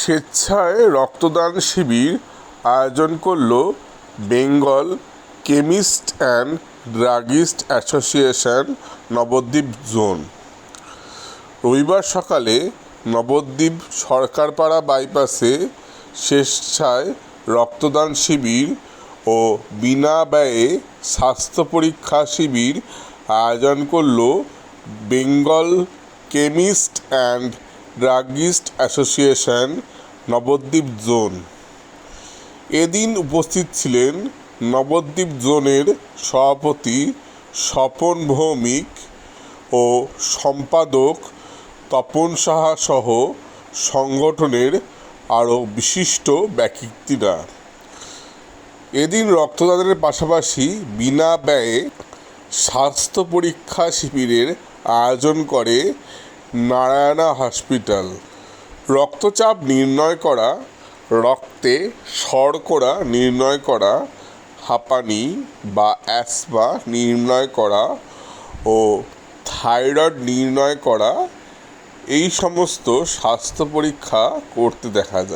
স্বেচ্ছায় রক্তদান শিবির আয়োজন করল Bengal chemist and druggist association Nabadwip zone. রবিবার সকালে নবদ্বীপ সরকারপাড়া বাইপাসে স্বেচ্ছায় রক্তদান শিবির ও বিনা ব্যয়ে স্বাস্থ্য পরীক্ষা শিবির আয়োজন করল Bengal chemist and druggist association, Nabadwip zone. এদিন উপস্থিত ছিলেন নবদ্বীপ জোনের সভাপতি স্বপন ভৌমিক ও সম্পাদক তপন সাহা সহ সংগঠনের আরও বিশিষ্ট ব্যক্তিরা। এদিন রক্তদানের পাশাপাশি বিনা ব্যয়ে স্বাস্থ্য পরীক্ষা শিবিরের আয়োজন করে নারায়ণা হসপিটাল। রক্তচাপ নির্ণয় করা, রক্তে শর্করা নির্ণয় করা, হাঁপানি বা অ্যাসমা নির্ণয় করা ও থাইরয়েড নির্ণয় করা, এই সমস্ত স্বাস্থ্য পরীক্ষা করতে দেখা যায়।